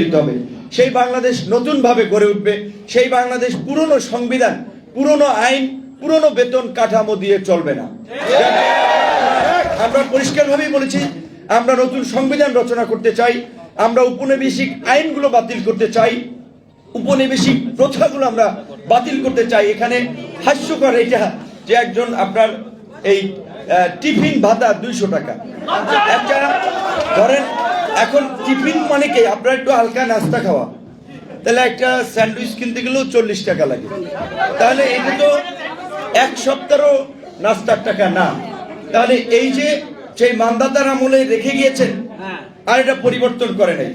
দিতে হবে। সেই বাংলাদেশ নতুন ভাবে গড়ে উঠবে। সেই বাংলাদেশ পুরনো সংবিধান, পুরনো আইন, পুরনো বেতন কাঠামো দিয়ে চলবে না। আমরা পরিষ্কারভাবেই বলেছি, আমরা নতুন সংবিধান রচনা করতে চাই, আমরা উপনিবেশিক আইনগুলো বাতিল করতে চাই উপনিবেশিক প্রথাগুলো আমরা বাতিল করতে চাই। এখানে হাস্যকর এটা যে একজন আপনার এই টিফিন ভাতা দুইশো টাকা। একটা ধরেন এখন টিফিন মানে কি? আপনার একটু হালকা নাস্তা খাওয়া। তাহলে একটা স্যান্ডউইচ কিনতে গেলেও চল্লিশ টাকা লাগে। তাহলে এটা তো এক সপ্তাহও নাস্তার টাকা না। তাহলে এই যে সেই মানদাতার আমলে রেখে গিয়েছেন আর এটা পরিবর্তন করে নাই।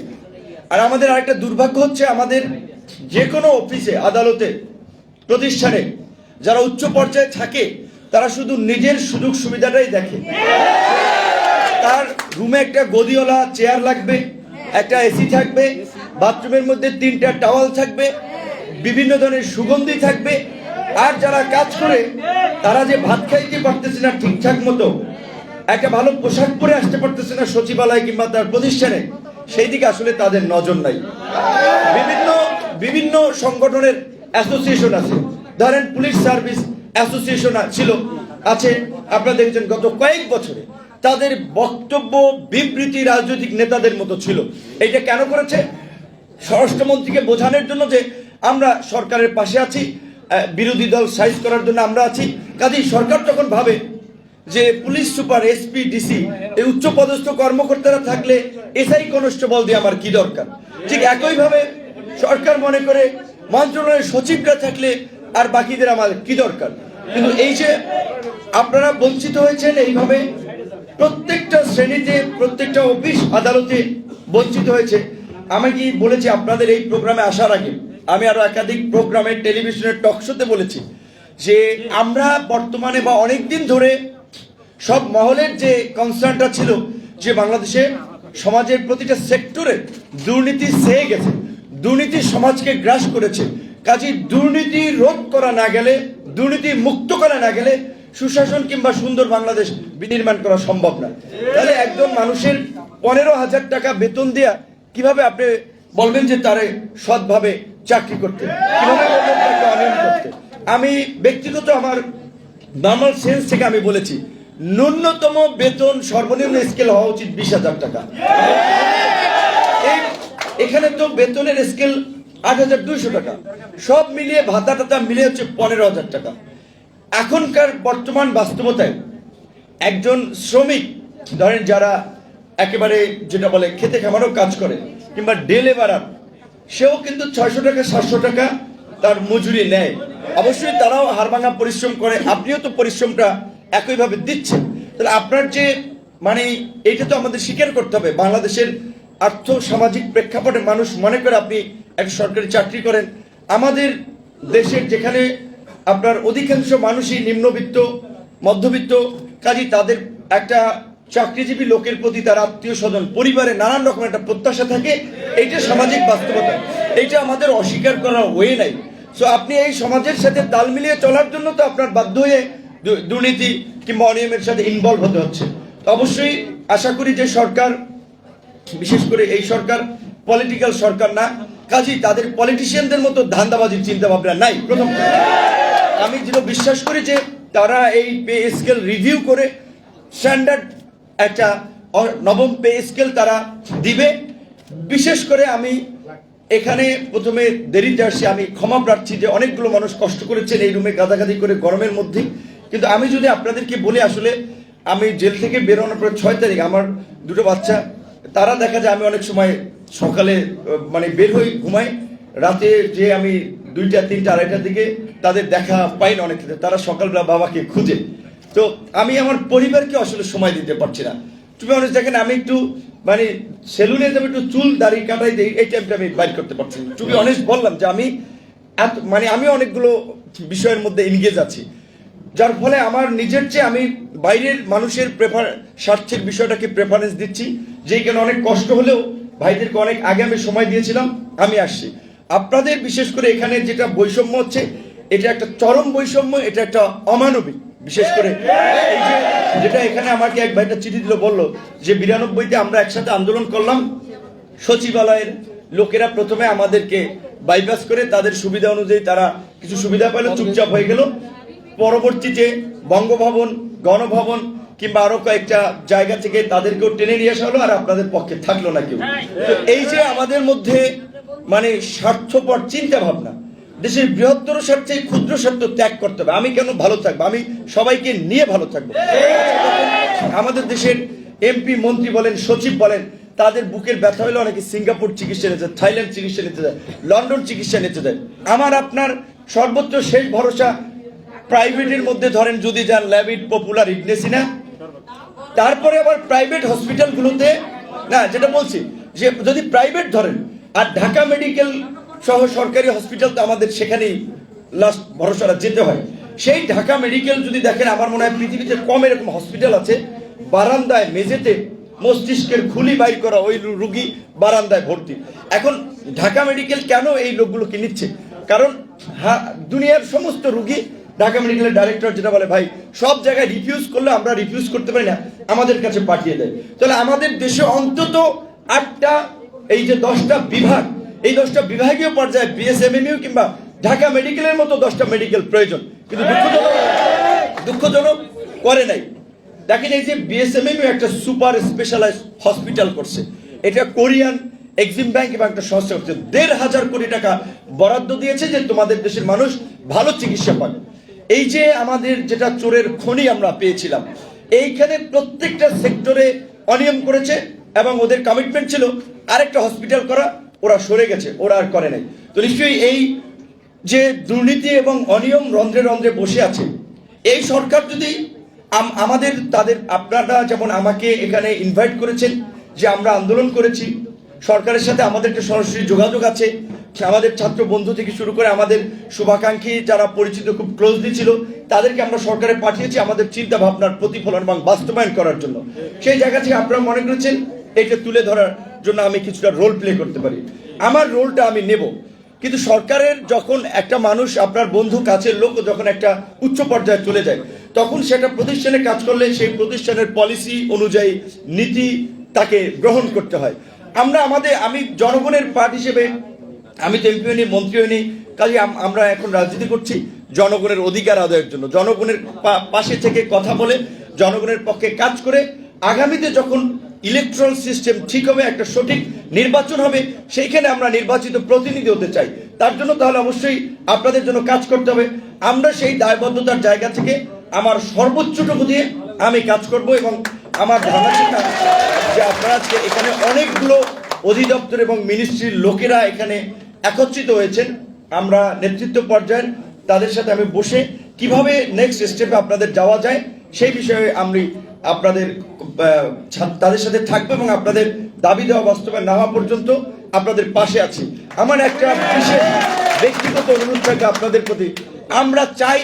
আর আমাদের আরেকটা দুর্ভাগ্য হচ্ছে আমাদের যে কোনো অফিসে আদালতে প্রতিষ্ঠানে যারা উচ্চ পর্যায়ে থাকে তারা শুধু নিজের সুযোগ সুবিধাটাই দেখে। তার রুমে একটা গদিওয়ালা চেয়ার লাগবে, একটা এসি থাকবে বাথরুমের মধ্যে তিনটা টাওয়াল থাকবে, বিভিন্ন ধরনের সুগন্ধি থাকবে। আর যারা কাজ করে, তারা যে ভাত খাইতে পারতেছে না ঠিকঠাক মতো, একটা ভালো পোশাক পরে আসতে পারতেছে না সচিবালয় কিংবা তার প্রতিষ্ঠানে, সেই দিকে আসলে তাদের নজর নাই। বিভিন্ন বিভিন্ন সংগঠনের অ্যাসোসিয়েশন আছে। ধরেন পুলিশ সার্ভিস অ্যাসোসিয়েশন ছিল। আছে, আপনারা দেখেছেন গত কয়েক বছরে। তাদের বক্তব্য, বিবৃতি রাজনৈতিক নেতাদের মতো ছিল। এটা কেন করেছে? স্বরাষ্ট্রমন্ত্রীকে বোঝানোর জন্য যে আমরা সরকারের পাশে আছি বিরোধী দল সাইজ করার জন্য আমরা আছি। কাজেই সরকার তখন ভাবে যে পুলিশ সুপার, এসপি, ডিসি, এই উচ্চ পদস্থ কর্মকর্তারা থাকলে এসআই কনস্টেবল দিয়ে আমার কি দরকার? ঠিক একইভাবে সরকার মনে করে মন্ত্রণালয়ের সচিবরা থাকলে আর বাকিদের আমার কি দরকার? কিন্তু এই যে আপনারা বঞ্চিত হয়েছেন এইভাবে প্রত্যেকটা শ্রেণীতে, প্রত্যেকটা অফিস আদালতে বঞ্চিত হয়েছে। আমি কি বলেছি আপনাদের এই প্রোগ্রামে আসার আগে? আমি আরও একাধিক প্রোগ্রামে টেলিভিশনের টকশোতে বলেছি যে আমরা বর্তমানে বা অনেক দিন ধরে সব মহলের যে কনসার্নটা ছিল যে বাংলাদেশে সমাজের প্রতিটা সেক্টরে দুর্নীতি সেয়ে গেছে, দুর্নীতি সমাজকে গ্রাস করেছে। কাজে দুর্নীতি রোধ করা না গেলে, দুর্নীতি মুক্ত করা না গেলে সুশাসন কিংবা সুন্দর বাংলাদেশ বিনির্মাণ করা সম্ভব না। তাহলে একজন মানুষের পনেরো হাজার টাকা বেতন দেয়া কীভাবে আপনি বলবেন যে তারে সৎভাবে চাকরি করতে? কীভাবে আমি ব্যক্তিগত আমার নর্মাল সেন্স থেকে আমি বলেছি, ন্যূনতম বেতন সর্বনিম্ন স্কেল হওয়া উচিত বিশ হাজার টাকা। এখানে তো বেতনের স্কেল আট হাজার দুইশো টাকা। সব মিলিয়ে ভাতা টাতা মিলিয়ে হচ্ছে পনেরো হাজার টাকা। এখনকার বর্তমান বাস্তবতায় একজন শ্রমিক, ধরেন যারা একেবারে যেটা বলে খেতে খামারও কাজ করে, কিংবা ডে লেবারার সেও কিন্তু ছয়শো টাকা, সাতশো টাকা তার মজুরি নেয়। অবশ্যই তারাও হারভাঙা পরিশ্রম করে, আপনিও তো পরিশ্রমটা একইভাবে দিচ্ছেন। তাহলে আপনার যে মানে এটা তো আমাদের স্বীকার করতে হবে, বাংলাদেশের আর্থ সামাজিক প্রেক্ষাপটে মানুষ মনে করে আপনি একটা সরকারি চাকরি করেন। আমাদের দেশের যেখানে আপনার অধিকাংশ মানুষই নিম্নবিত্ত, মধ্যবিত্ত কাজী তাদের একটা চাকরিজীবী লোকের প্রতি তার আত্মীয় স্বজন, পরিবারে নানান রকম একটা প্রত্যাশা থাকে, এইটা সামাজিক বাস্তবতা। এইটা আমাদের অস্বীকার করার ওয়ে নাই। সো আপনি এই সমাজের সাথে তাল মিলিয়ে চলার জন্য তো আপনার বাধ্য হয়ে দুর্নীতি কিংবা অনিয়মের সাথে ইনভলভ হতে হচ্ছে। অবশ্যই আশা করি যে সরকার, বিশেষ করে এই সরকার পলিটিক্যাল সরকার না, কাজেই তাদের পলিটিশিয়ানদের মতো ধান্দাবাজির চিন্তা ভাবনা নাই। প্রথম। আমি যেটা বিশ্বাস করি যে তারা এই পে স্কেল রিভিউ করে স্ট্যান্ডার্ড একটা নবম পে স্কেল তারা দিবে। বিশেষ করে আমি এখানে প্রথমে দেরিতে আসছি আমি ক্ষমা প্রার্থী যে অনেকগুলো মানুষ কষ্ট করেছেন এই রুমে গাদাগাদি করে গরমের মধ্যে। কিন্তু আমি যদি আপনাদেরকে বলি আসলে, আমি জেল থেকে বেরোনোর পর ছয় তারিখ আমার দুটো বাচ্চা, তারা দেখা যায় আমি অনেক সময় সকালে মানে বের হই, ঘুমাই। রাতে যে আমি দুইটা, তিনটা, আড়াইটার দিকে তাদের দেখা পাই না অনেক ক্ষেত্রে। তারা সকালবেলা বাবাকে খুঁজে। তো আমি আমার পরিবারকে আসলে সময় দিতে পারছি না। তুমি অনেক দেখেন, আমি একটু মানে সেলুনে যাবে একটু চুল দাড়ি কাটাই দিই, এই টাইমটা আমি বাইর করতে পারছি না। টুবি অনেস্ট বললাম যে আমি এত মানে আমি অনেকগুলো বিষয়ের মধ্যে এনগেজ আছি। যার ফলে আমার নিজের চেয়ে আমি বাইরের মানুষের প্রেফার স্বার্থের বিষয়টাকে প্রেফারেন্স দিচ্ছি। যেই কারণে অনেক কষ্ট হলেও ভাইদেরকে অনেক আগে আমি সময় দিয়েছিলাম, আমি আসছি। আপনাদের বিশেষ করে এখানে যেটা বৈষম্য হচ্ছে, এটা একটা চরম বৈষম্য, এটা একটা অমানবিক। বিশেষ করে যেটা এখানে আমাকে এক ভাইটা চিঠি দিল, বলল যে বিরানব্বইতে আমরা একসাথে আন্দোলন করলাম, সচিবালয়ের লোকেরা প্রথমে আমাদেরকে বাইপাস করে তাদের সুবিধা অনুযায়ী তারা কিছু সুবিধা পেল, চুপচাপ হয়ে গেল। পরবর্তীতে বঙ্গভবন, গণভবন কিংবা আরও কয়েকটা জায়গা থেকে তাদেরকেও টেনে নিয়ে আসা হলো আর আপনাদের পক্ষে থাকল না কেউ। তো এই যে আমাদের মধ্যে মানে স্বার্থপর চিন্তা ভাবনা দেশের বৃহত্তর স্বার্থে ক্ষুদ্র স্বার্থ ত্যাগ করতে হবে। আমি কেন ভালো থাকব? আমি সবাইকে নিয়ে ভালো থাকব। আমাদের দেশের এমপি, মন্ত্রী বলেন, সচিব বলেন, তাদের বুকের ব্যথা হলে অনেকে সিঙ্গাপুর চিকিৎসা নিতে যায়, থাইল্যান্ড চিকিৎসা নিতে যায়, লন্ডন চিকিৎসা নিতে যায়। আমার, আপনার সর্বোচ্চ শেষ ভরসা প্রাইভেটের মধ্যে ধরেন, যদি যান ল্যাবিড পপুলার, ইগনেসিনা তারপরে আবার প্রাইভেট হসপিটালগুলোতে না, যেটা বলছি, যে যদি প্রাইভেট ধরেন, আর ঢাকা মেডিকেল সহ সরকারি হসপিটাল তো আমাদের সেখানেই লাস্ট ভরসাটা যেতে হয়। সেই ঢাকা মেডিকেল যদি দেখেন, আমার মনে হয় পৃথিবীতে কম এরকম হসপিটাল আছে। বারান্দায়, মেঝেতে, মস্তিষ্কের খুলি বাইর করা ওই রুগী বারান্দায় ভর্তি। এখন ঢাকা মেডিকেল কেন এই লোকগুলোকে নিচ্ছে? কারণ হা- দুনিয়ার সমস্ত রুগী ঢাকা মেডিকেলের ডাইরেক্টর যেটা বলে, ভাই, সব জায়গায় রিফিউজ করলে আমরা রিফিউজ করতে পারি না, আমাদের কাছে পাঠিয়ে দেয়। তাহলে আমাদের দেশে অন্তত আটটা, এই যে দশটা বিভাগ, এই দশটা বিভাগীয় পর্যায়ে বিএসএমএমইউ কিংবা ঢাকা মেডিকেলের মতো দশটা মেডিকেল প্রয়োজন। কিন্তু দুঃখজনক করে নাই। দেখেন এই যে বিএসএমএমইউ একটা সুপার স্পেশালাইজ হসপিটাল করছে। এটা কোরিয়ান এক্সিম ব্যাংক এবং একটা সংস্থা করছে। দেড় হাজার কোটি টাকা বরাদ্দ দিয়েছে যে তোমাদের দেশের মানুষ ভালো চিকিৎসা পাবে। এই যে আমাদের যেটা চোরের খনি আমরা পেয়েছিলাম, এইখানে প্রত্যেকটা সেক্টরে অনিয়ম করেছে এবং ওদের কমিটমেন্ট ছিল, আরেকটা হসপিটাল করা, ওরা সরে গেছে, ওরা আর করে নাই। তো নিশ্চয়ই এই যে দুর্নীতি এবং অনিয়ম রন্ধ্রে রন্ধ্রে বসে আছে, এই সরকার যদি আমাদের, তাদের আপনারা যেমন আমাকে এখানে ইনভাইট করেছেন যে আমরা আন্দোলন করেছি, সরকারের সাথে আমাদের একটা সরাসরি যোগাযোগ আছে আমাদের ছাত্র বন্ধু থেকে শুরু করে আমাদের শুভাকাঙ্ক্ষী যারা পরিচিত খুব ক্লোজলি ছিল, তাদেরকে আমরা সরকারে পাঠিয়েছি আমাদের চিন্তা ভাবনার প্রতিফলন এবং বাস্তবায়ন করার জন্য। সেই জায়গা থেকে আপনারা মনে করেছেন, এটা তুলে ধরার জন্য আমি কিছুটা রোল প্লে করতে পারি। আমার রোলটা আমি নেব। কিন্তু সরকারের যখন একটা মানুষ আপনার বন্ধু কাছের লোক যখন একটা উচ্চ পর্যায়ে চলে যায়, তখন সেটা প্রতিষ্ঠানে কাজ করলে সেই প্রতিষ্ঠানের পলিসি অনুযায়ী নীতি তাকে গ্রহণ করতে হয়। আমরা আমাদের, আমি জনগণের পার্ট হিসেবে আমি তো এমপি হইনি মন্ত্রী হইনি, কাজে আম- আমরা এখন রাজনীতি করছি জনগণের অধিকার আদায়ের জন্য। জনগণের পাশে থেকে কথা বলে, জনগণের পক্ষে কাজ করে, আগামীতে যখন ইলেকট্রাল সিস্টেম ঠিক হবে, একটা সঠিক নির্বাচন হবে, সেইখানে আমরা নির্বাচিত প্রতিনিধি হতে চাই। তার জন্য তাহলে অবশ্যই আপনাদের জন্য কাজ করতে হবে। আমরা সেই দায়বদ্ধতার জায়গা থেকে আমার সর্বোচ্চটুকু দিয়ে আমি কাজ করব এবং আমার ধারণা চিন্তা যে আপনারা আজকে এখানে অনেকগুলো অধিদপ্তর এবং মিনিস্ট্রির লোকেরা এখানে একত্রিত হয়েছেন, আমরা নেতৃত্ব পর্যায়ের, তাদের সাথে আমি বসে কীভাবে নেক্সট স্টেপে আপনাদের যাওয়া যায়, সেই বিষয়ে আমি আপনাদের তাদের সাথে থাকব এবং আপনাদের দাবি দেওয়া বাস্তবায়ন না হওয়া পর্যন্ত আপনাদের পাশে আছি। আমার একটা বিশেষ ব্যক্তিগত অনুরোধ থাকবে আপনাদের প্রতি। আমরা চাই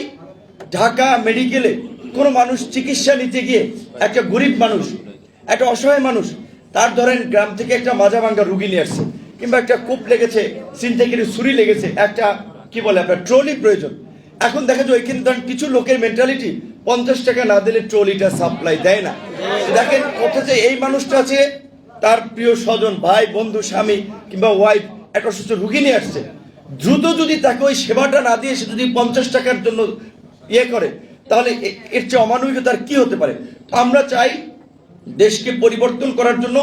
ঢাকা মেডিকেলে কোনো মানুষ চিকিৎসা নিতে গিয়ে একটা গরিব মানুষ, একটা অসহায় মানুষ, তার ধরেন গ্রাম থেকে একটা মাজা ভাঙ্গা রুগী নিয়ে আসছে। কিংবা একটা কূপ লেগেছে, সিনথেকের ছুরি লেগেছে, একটা, কি বলে আপনার ট্রলি প্রয়োজন। এখন দেখা যায় ধরেন কিছু লোকের মেন্টালিটি পঞ্চাশ টাকা না দিলে ট্রলিটা সাপ্লাই দেয় না। দেখেন অথচ এই মানুষটা আছে, তার প্রিয় স্বজন, ভাই, বন্ধু, স্বামী কিংবা ওয়াইফ একটা অসুস্থ রুগী নিয়ে আসছে। দ্রুত যদি তাকে ওই সেবাটা না দিয়ে সে যদি পঞ্চাশ টাকার জন্য ইয়ে করে, তাহলে এর চেয়ে অমানবিকতার কি হতে পারে? আমরা চাই দেশকে পরিবর্তন করার জন্য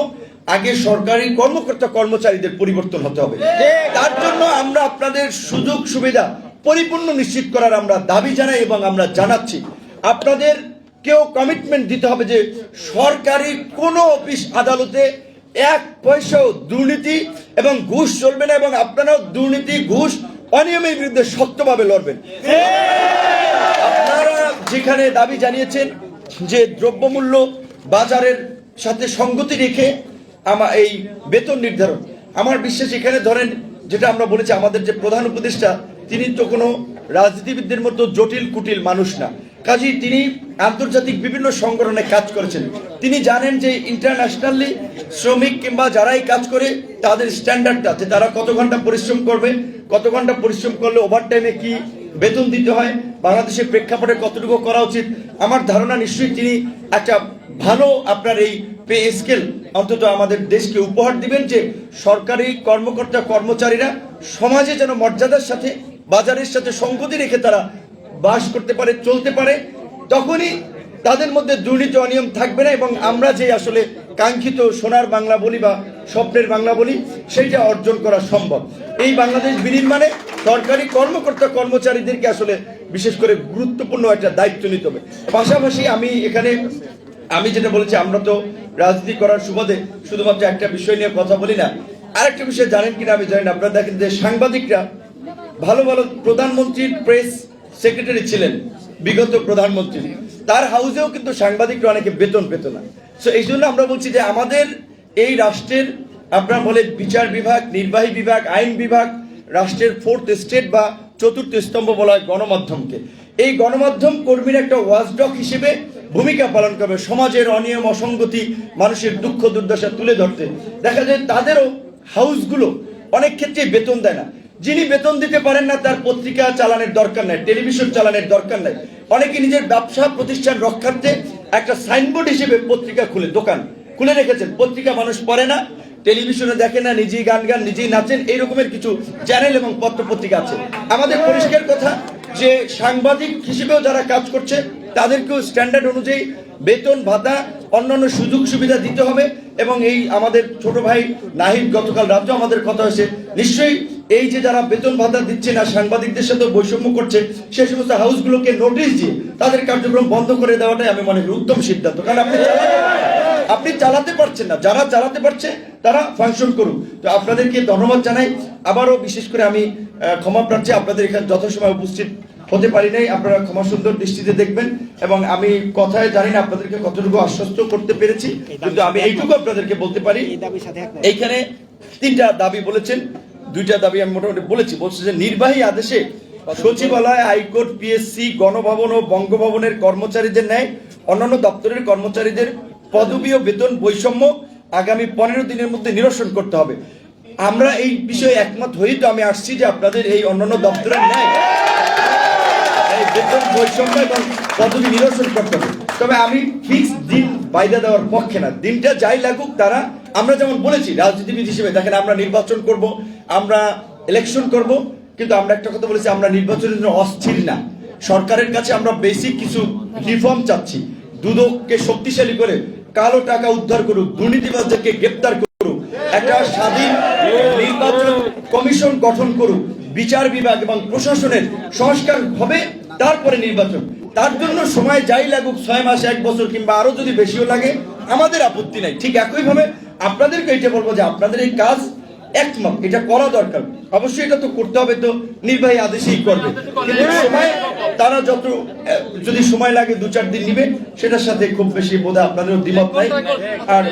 আগে সরকারি কর্মকর্তা কর্মচারীদের পরিবর্তন হতে হবে। তার জন্য আমরা আপনাদের সুযোগ সুবিধা পরিপূর্ণ নিশ্চিত করার আমরা দাবি জানাই এবং আমরা জানাচ্ছি আপনাদের কেউ কমিটমেন্ট দিতে হবে যে সরকারি কোনো অফিস আদালতে এক পয়সাও দুর্নীতি এবং ঘুষ চলবে না এবং আপনারাও দুর্নীতি ঘুষ অনিয়মের বিরুদ্ধে শক্তভাবে লড়বেন। আপনারা যেখানে দাবি জানিয়েছেন যে দ্রব্যমূল্য বাজারের সাথে সঙ্গতি রেখে আমার এই বেতন নির্ধারণ। আমার বিশ্বাস এখানে ধরেন, যেটা আমরা বলেছি, আমাদের যে প্রধান উপদেষ্টা, তিনি তো কোনো রাজনীতিবিদদের মতো জটিল, কুটিল মানুষ না। কাজেই তিনি আন্তর্জাতিক বিভিন্ন সংগঠনে কাজ করেছেন। তিনি জানেন যে ইন্টারন্যাশনালি শ্রমিক কিংবা যারাই কাজ করে, তাদের স্ট্যান্ডার্ডটা যে তারা কত ঘণ্টা পরিশ্রম করবে, কত ঘণ্টা পরিশ্রম করলে ওভারটাইমে কি বেতন দিতে হয়, বাংলাদেশের প্রেক্ষাপটে কতটুকু করা উচিত। আমার ধারণা নিশ্চয়ই তিনি একটা ভালো আপনার এই পে স্কেল, অন্তত আমাদের দেশকে উপহার দিবেন যে সরকারি কর্মকর্তা কর্মচারীরা সমাজে যেন মর্যাদার সাথে, বাজারের সাথে সঙ্গতি রেখে তারা বাস করতে পারে, চলতে পারে, তখনই তাদের মধ্যে দুর্নীতি অনিয়ম থাকবে না এবং আমরা যে আসলে কাঙ্ক্ষিত সোনার বাংলা বলি বা স্বপ্নের বাংলা বলি, সেইটা অর্জন করা সম্ভব। এই বাংলাদেশ বিনির্মাণে সরকারি কর্মকর্তা কর্মচারীদেরকে আসলে বিশেষ করে গুরুত্বপূর্ণ একটা দায়িত্ব নিতে হবে। পাশাপাশি আমি এখানে আমি যেটা বলেছি, আমরা তো রাজনীতি করার সুবাদে শুধুমাত্র একটা বিষয় নিয়ে কথা বলি না। আরেকটা বিষয় জানেন কিনা আমি জানি না, আপনারা দেখেন যে সাংবাদিকরা ভালো ভালো প্রধানমন্ত্রীর প্রেস সেক্রেটারি ছিলেন, বিগত প্রধানমন্ত্রী। তার হাউসেও কিন্তু সাংবাদিকরা অনেকে বেতন পেত না। সো এই জন্য আমরা বলছি যে আমাদের এই রাষ্ট্রের, আপনার বলে বিচার বিভাগ, নির্বাহী বিভাগ, আইন বিভাগ, রাষ্ট্রের ফোর্থ স্টেট বা চতুর্থ স্তম্ভ বলা হয় গণমাধ্যমকে। এই গণমাধ্যম কর্মীর একটা ওয়াচডগ হিসেবে ভূমিকা পালন করবে সমাজের অনিয়ম, অসঙ্গতি, মানুষের দুঃখ, দুর্দশা তুলে ধরতে। দেখা যায় তাদেরও হাউসগুলো অনেক ক্ষেত্রে বেতন দেয় না। যিনি বেতন দিতে পারেন না, তার পত্রিকা চালানোর দরকার নাই, টেলিভিশন চালানোর দরকার নাই। অনেকে নিজের ব্যবসা, প্রতিষ্ঠান রক্ষার্থে একটা সাইনবোর্ড হিসেবে পত্রিকা খুলে, দোকান খুলে রেখেছেন। পত্রিকা মানুষ পড়ে না, টেলিভিশনে দেখে না, নিজেই গান গান, নিজেই নাচেন, এই রকমের কিছু চ্যানেল এবং পত্র পত্রিকা আছে। আমাদের পরিষ্কার কথা যে সাংবাদিক হিসেবেও যারা কাজ করছে তাদেরকেও স্ট্যান্ডার্ড অনুযায়ী বেতন, ভাতা, অন্যান্য সুযোগ সুবিধা দিতে হবে এবং এই আমাদের ছোট ভাই নাহিদ গতকাল রাতেও আমাদের কথা হয়েছে। নিশ্চয়ই এই যে যারা বেতন, ভাতা দিচ্ছে না, সাংবাদিকদের সাথে বৈষম্য করছে, সে সমস্ত হাউসগুলোকে নোটিশ দিয়ে তাদের কার্যক্রম বন্ধ করে দেওয়াটাই আমি মনে করি উত্তম সিদ্ধান্ত। কারণ আপনি আপনি চালাতে পারছেন না। যারা চালাতে পারছে, তারা ফাংশন করুক। তো আপনাদেরকে ধন্যবাদ জানাই। আবারও বিশেষ করে আমি ক্ষমা প্রার্থী আপনাদের এখানে যথাসময় উপস্থিত হতে পারি নাই আপনারা ক্ষমা সুন্দর দৃষ্টিতে দেখবেন। এবং আমি কথায় জানি না আপনাদেরকে কতটুকু আশ্বস্ত করতে পেরেছি কিন্তু আমি এইটুকু আপনাদেরকে বলতে পারি। এইখানে তিনটা দাবি বলেছেন। দুইটা দাবি আমি মোটামুটি বলেছি বলছে যে নির্বাহী আদেশে সচিবালয় হাইকোর্ট পিএসসি গণভবন ও বঙ্গভবনের কর্মচারীদের ন্যায় অন্যান্য দপ্তরের কর্মচারীদের পদবি ও বেতন বৈষম্য আগামী পনেরো দিনের মধ্যে নিরসন করতে হবে। আমরা এই বিষয়ে একমত হয়েই তো আমি আসছি যে আপনাদের এই অন্যান্য দপ্তরের ন্যায় নিরসন করতে হবে। তবে আমি ফিক্স দিন বাইদা দেওয়ার পক্ষে না। দিনটা যাই লাগুক তারা, আমরা যেমন বলেছি, রাজনীতিবিদ হিসেবে দেখেন আমরা নির্বাচন করব, আমরা ইলেকশন করব, কিন্তু আমরা একটা কথা বলেছি, আমরা নির্বাচনের জন্য অস্থির না। সরকারের কাছে আমরা বেসিক কিছু রিফর্ম চাচ্ছি। দুদককে শক্তিশালী করে কালো টাকা উদ্ধার করুক, দুর্নীতিবাজদেরকে গ্রেপ্তার করুক, একটা স্বাধীন নির্বাচন কমিশন গঠন করুক, বিচার বিভাগ এবং প্রশাসনের সংস্কার হবে, তারপরে নির্বাচন। তার জন্য সময় যাই লাগুক, ছয় মাস, এক বছর কিংবা আরও যদি বেশিও লাগে, আমাদের আপত্তি নাই। ঠিক একইভাবে আপনাদেরকে এটা বলব যে আপনাদের এই কাজ একমত, এটা করা দরকার। অবশ্যই এটা তো করতে হবে তো, নির্বাহী আদেশেই করবে। কিন্তু সময়, তারা যত যদি সময় লাগে দু চার দিন নিবে, সেটার সাথে খুব বেশি বোধ আপনাদেরও দ্বিমত নাই। আর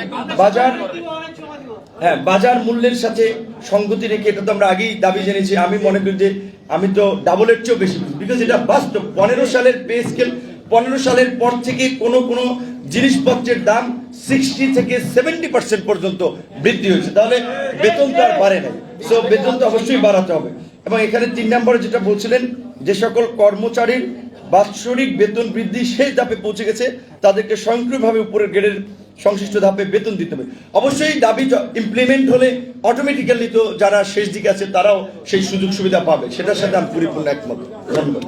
বাজার হ্যাঁ বাজার মূল্যের সাথে সঙ্গতি রেখে, এটা তো আমরা আগেই দাবি জেনেছি আমি মনে করি যে আমি তো ডাবলের চেয়েও বেশি বিকজ এটা বাস্তব। পনেরো সালের পে স্কেল পনেরো সালের পর থেকে কোনো কোনো জিনিসপত্রের দাম সিক্সটি থেকে সেভেন্টি পার্সেন্ট পর্যন্ত বৃদ্ধি হয়েছে। তাহলে বেতন তো আর বাড়ে নাই। সো বেতন তো অবশ্যই বাড়াতে হবে। এবং এখানে তিন নম্বরে যেটা বলছিলেন যে সকল কর্মচারীর বাৎসরিক বেতন বৃদ্ধি সেই ধাপে পৌঁছে গেছে, তাদেরকে স্বয়ংক্রিয়ভাবে উপরের গ্রেডের সংশ্লিষ্ট ধাপে বেতন দিতে হবে। অবশ্যই দাবি ইমপ্লিমেন্ট হলে অটোমেটিক্যালি তো যারা শেষ দিকে আছে, তারাও সেই সুযোগ সুবিধা পাবে। সেটার সাথে আমি পরিপূর্ণ একমত। ধন্যবাদ।